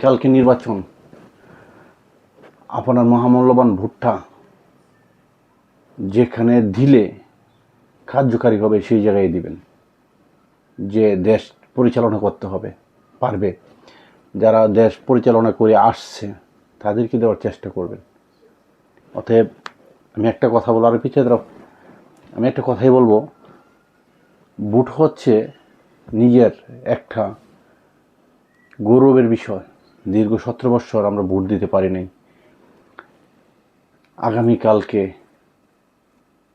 কালকে নির্বাচন। আপনার মহামূল্যবান ভুট্টা যেখানে দিলে কার্যকারী হবে সেই জায়গায় দিবেন। যে দেশ পরিচালনা করতে হবে, পারবে। যারা দেশ পরিচালনা করে আসছে, তাদেরকে দেওয়ার চেষ্টা করবেন। অতএব আমি একটা কথা বলো আর পিছিয়ে দাঁড়াও। আমি একটা কথাই বলব, ভোট হচ্ছে নিজের একটা গৌরবের বিষয়। দীর্ঘ সতেরো বৎসর আমরা ভোট দিতে পারি নাই আগামীকালকে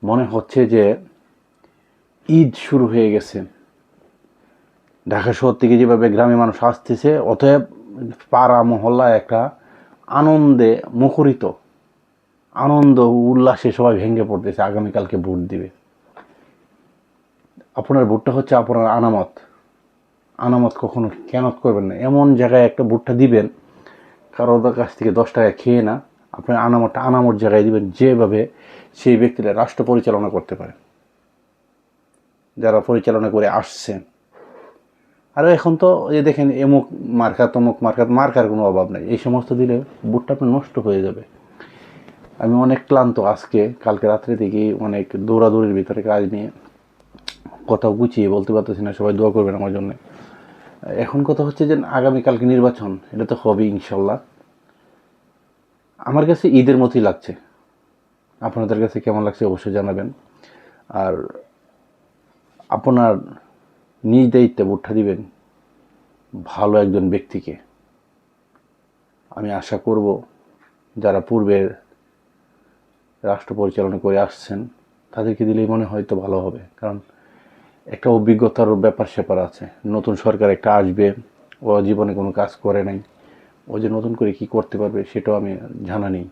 মনে হচ্ছে যে ঈদ শুরু হয়ে গেছে। ঢাকা শহর থেকে যেভাবে গ্রামে মানুষ আসতেছে, অতএব পাড়া মহল্লা একটা আনন্দে মুখরিত, আনন্দ উল্লাসে সবাই ভেঙে পড়তেছে, আগামীকালকে ভোট দিবে। আপনার ভোটটা হচ্ছে আপনার আনামত। আনামত কখনো কেনত করবেন না। এমন জায়গায় একটা ভোটটা দিবেন কারোর কাছ থেকে দশ টাকা খেয়ে না আপনার আনামতটা আনামত জায়গায় দিবেন, যেভাবে সেই ব্যক্তিরা রাষ্ট্র পরিচালনা করতে পারে। যারা পরিচালনা করে আসছেন। আর এখন তো এ দেখেন, এমুক মার্কা, তমুক মার্কা, মার্কার কোনো অভাব নাই। এই সমস্ত দিলে বুটটা আপনার নষ্ট হয়ে যাবে। আমি অনেক ক্লান্ত আজকে, কালকে রাত্রে থেকেই অনেক দৌড়াদৌড়ির ভিতরে কাজ নিয়ে কথা গুছিয়ে বলতে পারতেছি না, সবাই দোয়া করবেন আমার জন্য। এখন কথা হচ্ছে যে আগামীকালকে নির্বাচন, এটা তো হবে ইনশাল্লাহ। আমার কাছে ঈদের মতোই লাগছে। আপনাদের কাছে কেমন লাগছে অবশ্যই জানাবেন। আর আপনার নিজ দায়িত্বে ভোটটা দিবেন ভালো একজন ব্যক্তিকে। আমি আশা করব যারা পূর্বের রাষ্ট্র পরিচালনা করে আসছেন, তাদেরকে দিলেই মনে হয়তো ভালো হবে। কারণ একটা অভিজ্ঞতার ব্যাপার স্যাপার আছে। নতুন সরকার একটা আসবে, ও জীবনে কোনো কাজ করে নাই। ও যে নতুন করে কি করতে পারবে সেটাও আমি জানা নেই।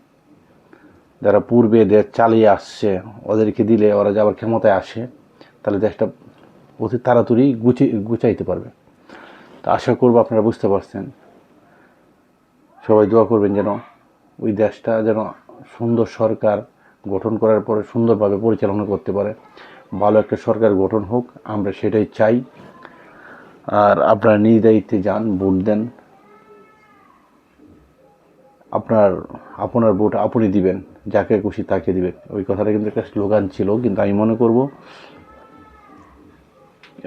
যারা পূর্বে দেশ চালিয়ে আসছে, ওদেরকে দিলে ওরা যে আবার ক্ষমতায় আসে, তাহলে দেশটা অতি তাড়াতাড়ি গুছিয়ে, গুছাইতে পারবে। তো আশা করব আপনারা বুঝতে পারছেন। সবাই দোয়া করবেন যেন ওই দেশটা যেন সুন্দর সরকার গঠন করার পরে সুন্দরভাবে পরিচালনা করতে পারে। ভালো একটা সরকার গঠন হোক, আমরা সেটাই চাই। আর আপনারা নিজ দায়িত্বে যান, ভোট দেন। আপনার আপনার ভোট আপনি দিবেন, যাকে খুশি তাকে দিবেন। ওই কথাটা কিন্তু একটা স্লোগান ছিল, কিন্তু আমি মনে করব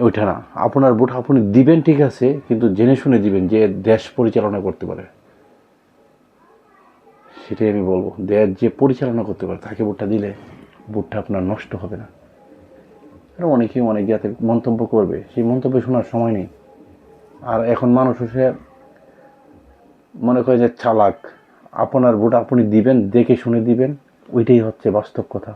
ওইটা না। আপনার ভোট আপনি দিবেন ঠিক আছে, কিন্তু জেনে শুনে দিবেন যে দেশ পরিচালনা করতে পারে। সেটাই আমি বলব। দেশ যে পরিচালনা করতে পারে, তাকে ভোটটা দিলে ভোটটা আপনার নষ্ট হবে না। আর অনেকেই অনেক জাতের মন্তব্য করবে। সেই মন্তব্য শোনার সময় নেই। আর এখন মানুষ হচ্ছে মনে করে যে চালাক। আপনার ভোট আপনি দিবেন, দেখে শুনে দিবেন, ওইটাই হচ্ছে বাস্তব কথা।